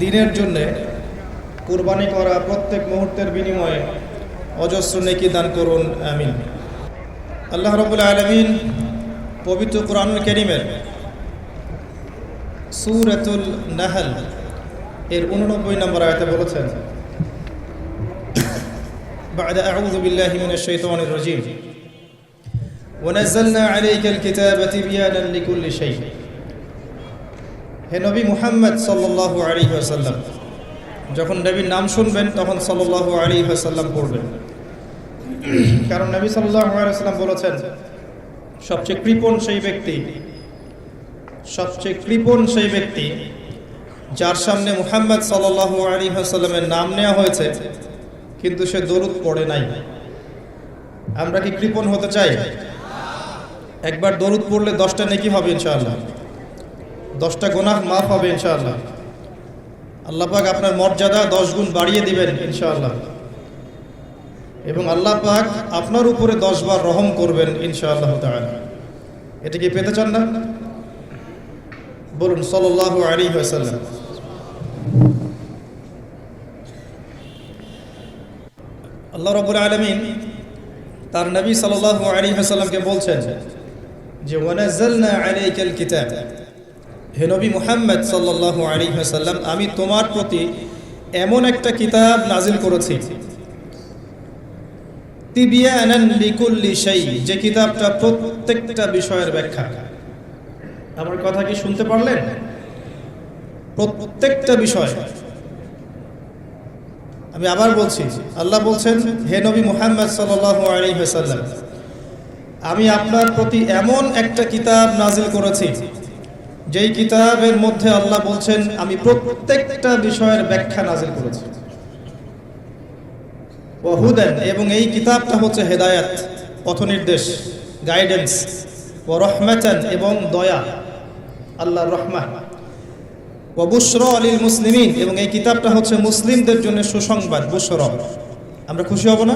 দিনের জন্যে কুরবানি করা প্রত্যেক মুহূর্তের বিনিময়ে অজস্র নেকি দান করুন আমিন আল্লাহ রবুল্লা আলমিন পবিত্র কোরআন করিমের সুরাতুল নাহল এর উননব্বই নম্বর আয়তে বলেছেন بعد أعوذ بالله من الشيطان الرجيم ونزلنا عليك الكتاب تبيانا لكل شيء হে নবী মুহাম্মদ সাল্লাল্লাহু আলাইহি ওয়াসাল্লাম, যখন নবীর নাম শুনবেন, তখন সাল্লাল্লাহু আলাইহি ওয়াসাল্লাম পড়বেন। কারণ নবী সাল্লাল্লাহু আলাইহি বলেছেন, সবচেয়ে কৃপণ সেই ব্যক্তি, সবচেয়ে কৃপণ সেই ব্যক্তি যার সামনে মুহাম্মদ সাল্লাল্লাহু আলাইহি ওয়াসাল্লামের নাম নেওয়া হয়েছে, কিন্তু সে দরুদ পড়ে নাই। আমরা কি কৃপণ হতে চাই? একবার দরুদ পড়লে দশটা নেকি হবে ইনশাআল্লাহ। দশটা গোনাহ মাফ হবে ইনশাআল্লাহ। আল্লাহ পাক আপনার মর্যাদা দশ গুণ বাড়িয়ে দিবেন ইনশাআল্লাহ। এবং আল্লাহ পাক আপনার উপরে দশ বার রহম করবেন ইনশাআল্লাহ তাআলা। এটা কি পেতে চান না? বলুন, সাল্লাল্লাহু আলাইহি ওয়াসাল্লাম। আল্লাহ রবুল আলমিন তার নবী সাল্লাল্লাহু আলাইহি ওয়াসাল্লামকে বলছেন যে ওয়ানাজ্জালনা আলাইকাল কিতাব। হে নবী মুহাম্মদ সাল্লাল্লাহু আলাইহি ওয়াসাল্লাম, আমি তোমার প্রতি এমন একটা কিতাব নাজিল করেছি। তিবিয়ানান লিকুল্লি শাই যে কিতাবটা প্রত্যেকটা বিষয়ের ব্যাখ্যা। আমার কথা কি শুনতে পারলেন? প্রত্যেকটা বিষয়। আমি আবার বলছি, আল্লাহ বলছেন, হে নবী মুহাম্মদ ওয়াসাল্লাম, আমি আপনার প্রতি এমন একটা কিতাব নাজিল করেছি। যেই কিতাবের মধ্যে আল্লাহ বলছেন, আমি প্রত্যেকটা বিষয়ের ব্যাখ্যা নাজিল করেছি। ওহুদেন এবং এই কিতাবটা হচ্ছে হেদায়াত, পথনির্দেশ গাইডেন্স ও রহমাতান, এবং দয়া আল্লাহ আল্লাহর রহমা। অবুসর আলীল মুসলিমিন, এবং এই কিতাবটা হচ্ছে মুসলিমদের জন্য সুসংবাদ বুসর আমরা খুশি হব না?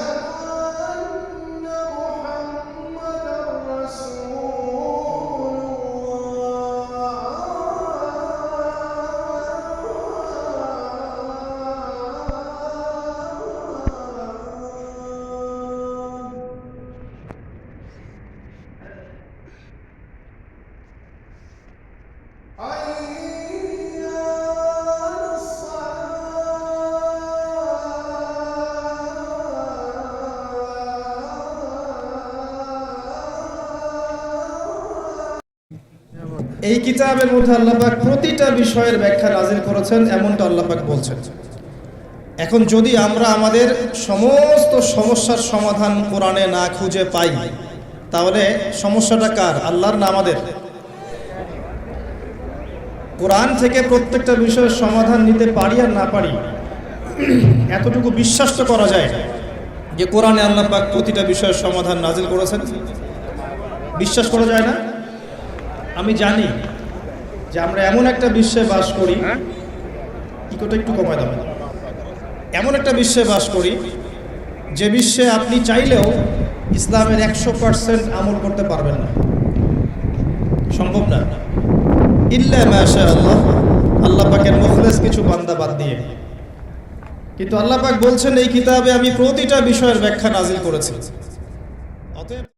এই কিতাবের মধ্যে আল্লাপাক প্রতিটা বিষয়ের ব্যাখ্যা নাজিল করেছেন, এমনটা আল্লাপাক বলছেন। এখন যদি আমরা আমাদের সমস্ত সমস্যার সমাধান কোরআনে না খুঁজে পাই, তাহলে সমস্যাটা কার? আল্লাহর না আমাদের? কোরআন থেকে প্রত্যেকটা বিষয়ের সমাধান নিতে পারি আর না পারি, এতটুকু বিশ্বাস তো করা যায় যে কোরআনে আল্লাহ পাক প্রতিটা বিষয়ের সমাধান নাজিল করেছেন। বিশ্বাস করা যায় না? আমি জানি যে আমরা এমন একটা বিশ্বে বাস করি ইকোটা একটু কমায় দেবেন এমন একটা বিশ্বে বাস করি যে বিশ্বে আপনি চাইলেও ইসলামের একশো পার্সেন্ট আমল করতে পারবেন না। সম্ভব না। ইল্লা মাশা আল্লাহ আল্লাহ পাকের মুখলেস কিছু বান্দা বাদ দিয়ে। কিন্তু আল্লাহ পাক বলছেন এই কিতাবে আমি প্রতিটা বিষয়ের ব্যাখ্যা নাজিল করেছি। অতএব